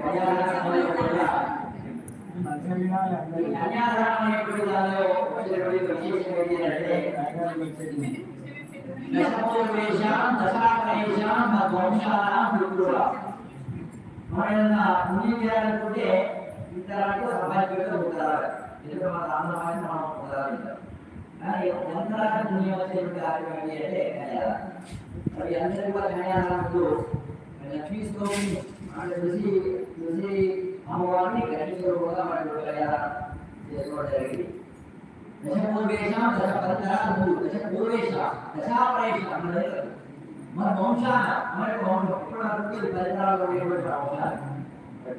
కళ్యాణ సమయంలో కూడా ఈ వచ్చేటువంటి విశేషం ఏంటంటే మనం ఏదైనా పుణ్యం చేయాలనుకుంటే ఇతరులకు సంపాదించడం ఉంటారు ఎందుకంటే మన ఆంధ్రమైన మనం పొందాలి కానీ ఎంతలాగా పుణ్యం వచ్చేటువంటి కార్యక్రమం ఏంటి అంటే కళ్యాణం మరి అందరికీ కూడా కళ్యాణాలకు లక్ష్మీస్వామి అంటే ఋషి ఋషి అమ్మవారిని లక్ష్మీస్వరూపంగా మనకు కళ్యాణం చేసుకోవడం జరిగింది దశపూర్వేషాం దశ పరితరాలు దశపూర్వేష దశాపరేష అన్నది మన వంశాన మన వంశం ఇప్పుడు నాకు ఈ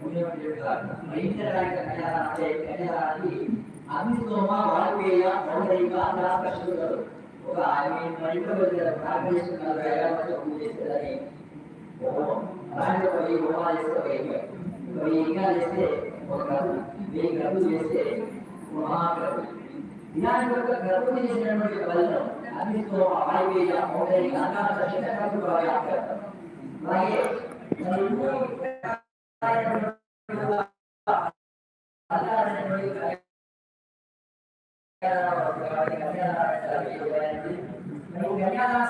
ఉండేటువంటి వంశాలు అగ్నిస్తోమ వాయువేయ మౌలిక ఆకర్షకులు ఒక ఆయన మరింత ప్రార్థిస్తున్నారు పూజ చేస్తారని ఒక హోమాలు చేస్తే ఒక చేస్తే ఒక వెయ్యి చేస్తే మహాగర్భు ఇలాంటి ఒక చేసినటువంటి ఫలితం అగ్నితో వాయువేయ మౌలిక ఆకర్షకులు అలాగే మరి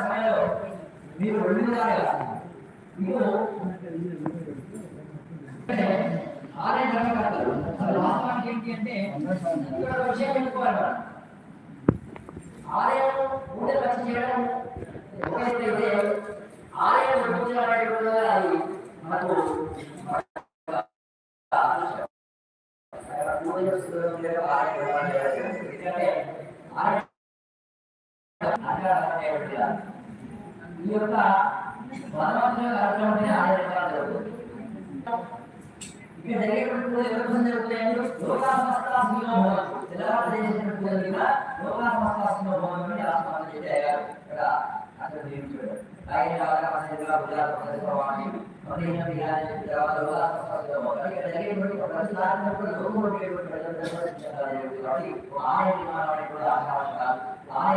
సమయంలో మీరు రెండు విధాలుగా మీరు ఆలయ ధర్మకర్తలు. అసలు వాస్తవానికి ఏంటి అంటే ఇక్కడ ఒక విషయం చెప్పుకోవాలి మనం. ఆలయం పూజలు వచ్చి చేయడం ఒకటైతే ఆలయం పూజలు అనేటువంటి అది మనకు ఈ యొక్క భగవంతుని కార్యక్రమం ఆలయం జరుగుతుంది ఇక్కడ జరిగేటువంటి పూజ ఎవరి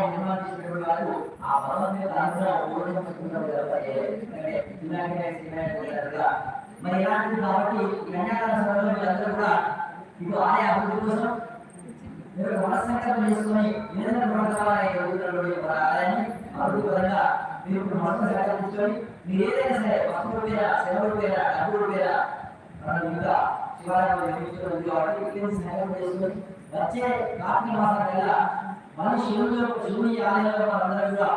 నిర్మాణం చేసినటువంటి వారు ఆ మరి ఇలాంటి కాబట్టి సమయంలో కూడా ఇప్పుడు ఆయా అభివృద్ధి కోసం మీరు మనస్సంకల్పం చేసుకుని నిరంతరం ప్రవర్తనాలనే రోజులలో మన ఆలయాన్ని మీరు ఇప్పుడు మనస్సంకల్పం కూర్చొని మీరు ఏదైనా సరే వస్తువుల మీద సెలవుల మీద డబ్బుల మీద మన ఇంకా శివాలయం నిర్మించడం ఉంది కాబట్టి ఇక్కడ సంకల్పం చేసుకుని వచ్చే కార్తీక మాసం కల్లా మన శివుని యొక్క శివుని ఆలయంలో మనందరం కూడా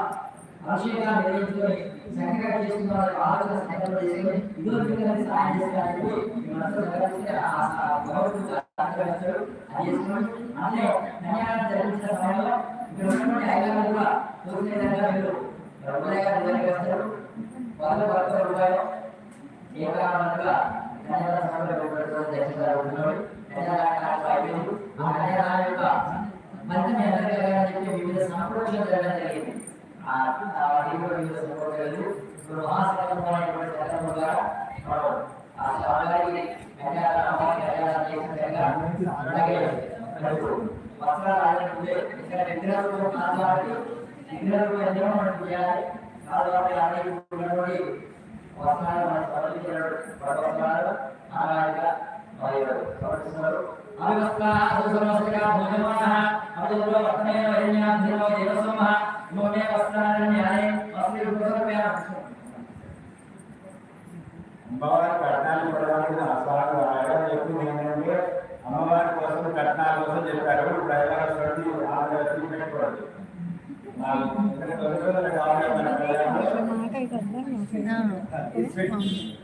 అభిషేకాన్ని నిర్వహించుకొని చక్కగా చేసుకున్న ఆలోచన సంకల్పం చేసుకొని ఇదో విధంగా సహాయం చేస్తానికి మనసులో కలిసి ఆ భగవంతుడు అది చేసుకొని అంటే కన్యాదానం జరిపించిన సమయంలో ఇక్కడ ఉన్నటువంటి ఐదు కూడా చూసిన విధంగా రఘులయ్య గారు వస్తారు రూపాయలు కన్యాదాన సమయంలో ఉంటున్నాడు కన్యాదానం అయిపోయింది ఆ కన్యాదానం యొక్క మరింత చెప్పి వివిధ జరగడం జరిగింది ఆ వివిధ చట్టం ద్వారా మనం ఆ స్వామివారికి కన్యాదానం కన్యాదానం చేసిన విధంగా అలాగే వస్త్రాలు ఆడినప్పుడు ఇక్కడ విగ్రహాలు కాదు విగ్రహాలు మనం చేయాలి వస్త్రాలు వస్త్రాలు మరియు సమర్పిస్తున్నారు No it's.